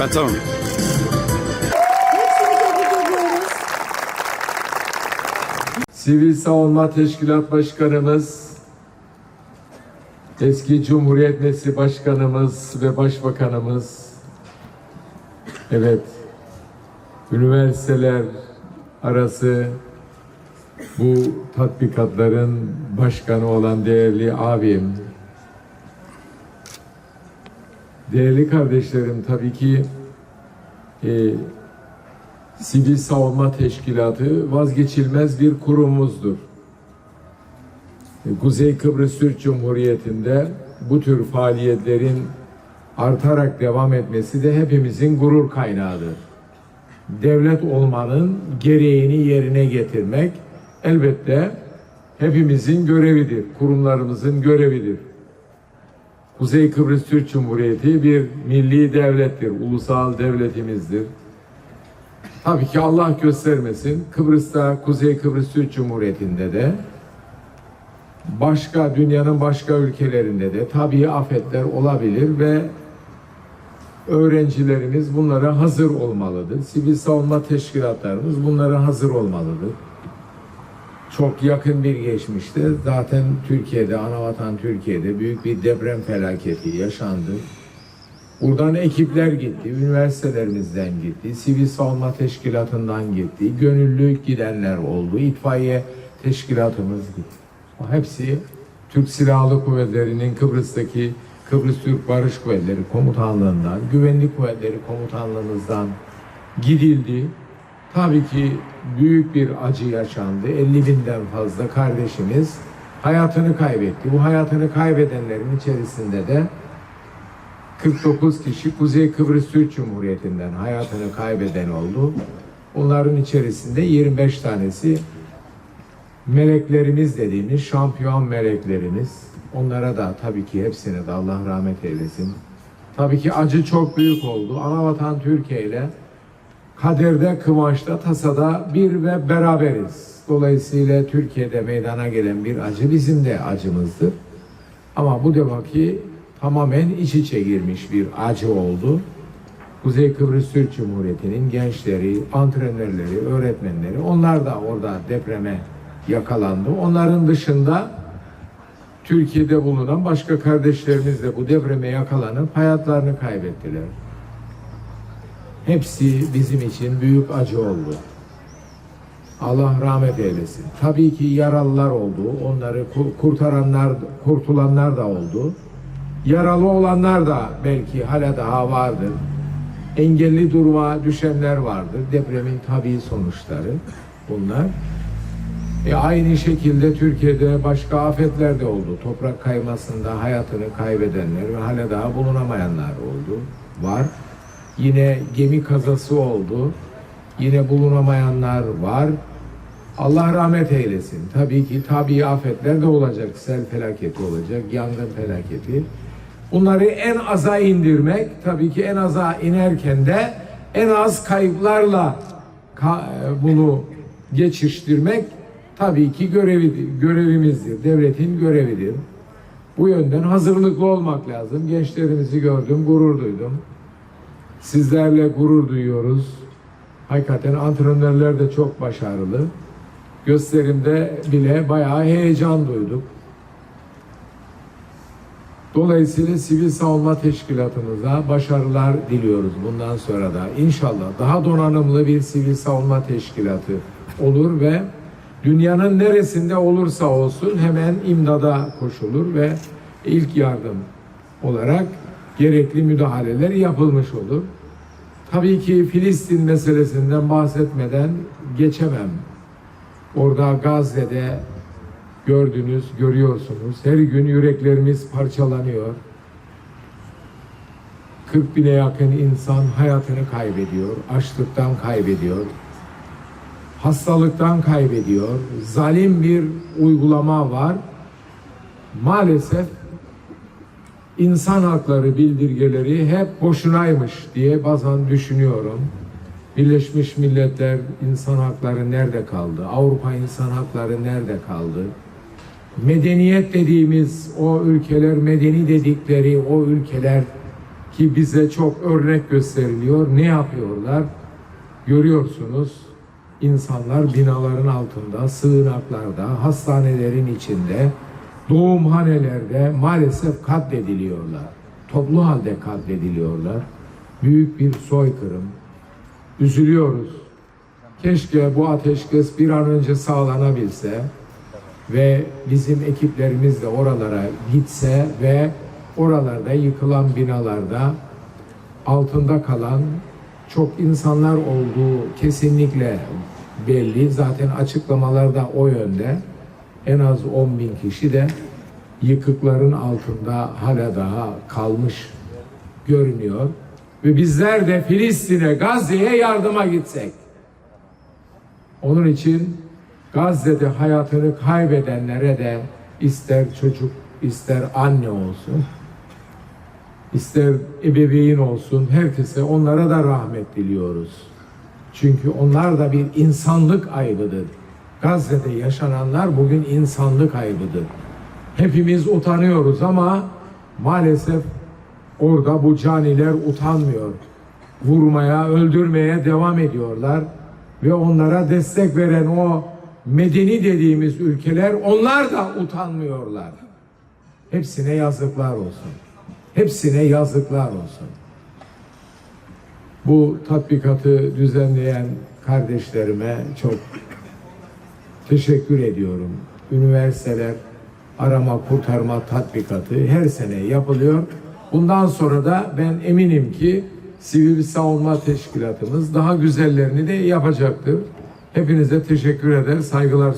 Ben tamam. Sivil Savunma Teşkilat Başkanımız, eski Cumhuriyet Nesli Başkanımız ve Başbakanımız, evet, üniversiteler arası bu tatbikatların başkanı olan değerli abim, değerli kardeşlerim tabii ki e, Sivil Savunma Teşkilatı vazgeçilmez bir kurumumuzdur. E, Kuzey Kıbrıs Türk Cumhuriyeti'nde bu tür faaliyetlerin artarak devam etmesi de hepimizin gurur kaynağıdır. Devlet olmanın gereğini yerine getirmek elbette hepimizin görevidir, kurumlarımızın görevidir. Kuzey Kıbrıs Türk Cumhuriyeti bir milli devlettir, ulusal devletimizdir. Tabii ki Allah göstermesin Kıbrıs'ta Kuzey Kıbrıs Türk Cumhuriyeti'nde de başka dünyanın başka ülkelerinde de tabii afetler olabilir ve öğrencilerimiz bunlara hazır olmalıdır. Sivil savunma teşkilatlarımız bunlara hazır olmalıdır. Çok yakın bir geçmişte zaten Türkiye'de, anavatan Türkiye'de büyük bir deprem felaketi yaşandı. Buradan ekipler gitti, üniversitelerimizden gitti, sivil savunma teşkilatından gitti, gönüllü gidenler oldu, itfaiye teşkilatımız gitti. Hepsi Türk Silahlı Kuvvetleri'nin Kıbrıs'taki Kıbrıs Türk Barış Kuvvetleri Komutanlığından, Güvenlik Kuvvetleri Komutanlığımızdan gidildi. Tabii ki büyük bir acı yaşandı. 50 binden fazla kardeşimiz hayatını kaybetti. Bu hayatını kaybedenlerin içerisinde de 49 kişi Kuzey Kıbrıs Türk Cumhuriyeti'nden hayatını kaybeden oldu. Bunların içerisinde 25 tanesi meleklerimiz dediğimiz şampiyon meleklerimiz. Onlara da tabii ki hepsine de Allah rahmet eylesin. Tabii ki acı çok büyük oldu. Anavatan Türkiye ile kaderde, kıvançta, tasada bir ve beraberiz. Dolayısıyla Türkiye'de meydana gelen bir acı bizim de acımızdır. Ama bu demek tamamen iç içe girmiş bir acı oldu. Kuzey Kıbrıs Türk Cumhuriyeti'nin gençleri, antrenörleri, öğretmenleri onlar da orada depreme yakalandı. Onların dışında Türkiye'de bulunan başka kardeşlerimiz de bu depreme yakalanıp hayatlarını kaybettiler. Hepsi bizim için büyük acı oldu. Allah rahmet eylesin. Tabii ki yaralılar oldu. Onları ku- kurtaranlar, kurtulanlar da oldu. Yaralı olanlar da belki hala daha vardır. Engelli duruma düşenler vardır. Depremin tabii sonuçları bunlar. E aynı şekilde Türkiye'de başka afetler de oldu. Toprak kaymasında hayatını kaybedenler ve hala daha bulunamayanlar oldu. Var. Yine gemi kazası oldu. Yine bulunamayanlar var. Allah rahmet eylesin. Tabii ki tabii afetler de olacak. Sel felaketi olacak, yangın felaketi. Bunları en aza indirmek, tabii ki en aza inerken de en az kayıplarla ka- bunu geçiştirmek tabii ki görevi, görevimizdir. Devletin görevidir. Bu yönden hazırlıklı olmak lazım. Gençlerimizi gördüm, gurur duydum. Sizlerle gurur duyuyoruz. Hakikaten antrenörler de çok başarılı. Gösterimde bile bayağı heyecan duyduk. Dolayısıyla Sivil Savunma Teşkilatımıza başarılar diliyoruz bundan sonra da. İnşallah daha donanımlı bir sivil savunma teşkilatı olur ve dünyanın neresinde olursa olsun hemen imdada koşulur ve ilk yardım olarak gerekli müdahaleler yapılmış olur. Tabii ki Filistin meselesinden bahsetmeden geçemem. Orada Gazze'de gördünüz, görüyorsunuz. Her gün yüreklerimiz parçalanıyor. 40 bine yakın insan hayatını kaybediyor, açlıktan kaybediyor, hastalıktan kaybediyor. Zalim bir uygulama var. Maalesef insan hakları bildirgeleri hep boşunaymış diye bazen düşünüyorum. Birleşmiş Milletler insan hakları nerede kaldı? Avrupa insan hakları nerede kaldı? Medeniyet dediğimiz o ülkeler, medeni dedikleri o ülkeler ki bize çok örnek gösteriliyor. Ne yapıyorlar? Görüyorsunuz insanlar binaların altında, sığınaklarda, hastanelerin içinde, doğumhanelerde maalesef katlediliyorlar. Toplu halde katlediliyorlar. Büyük bir soykırım. Üzülüyoruz. Keşke bu ateşkes bir an önce sağlanabilse ve bizim ekiplerimiz de oralara gitse ve oralarda yıkılan binalarda altında kalan çok insanlar olduğu kesinlikle belli. Zaten açıklamalar da o yönde. En az 10 bin kişi de yıkıkların altında hala daha kalmış görünüyor. Ve bizler de Filistin'e, Gazze'ye yardıma gitsek. Onun için Gazze'de hayatını kaybedenlere de ister çocuk, ister anne olsun, ister ebeveyn olsun, herkese onlara da rahmet diliyoruz. Çünkü onlar da bir insanlık aybıdır. Gazze'de yaşananlar bugün insanlık aybıdır. Hepimiz utanıyoruz ama maalesef orada bu caniler utanmıyor. Vurmaya, öldürmeye devam ediyorlar ve onlara destek veren o medeni dediğimiz ülkeler onlar da utanmıyorlar. Hepsine yazıklar olsun. Hepsine yazıklar olsun. Bu tatbikatı düzenleyen kardeşlerime çok teşekkür ediyorum. Üniversiteler arama kurtarma tatbikatı her sene yapılıyor. Bundan sonra da ben eminim ki Sivil Savunma Teşkilatımız daha güzellerini de yapacaktır. Hepinize teşekkür eder, saygılar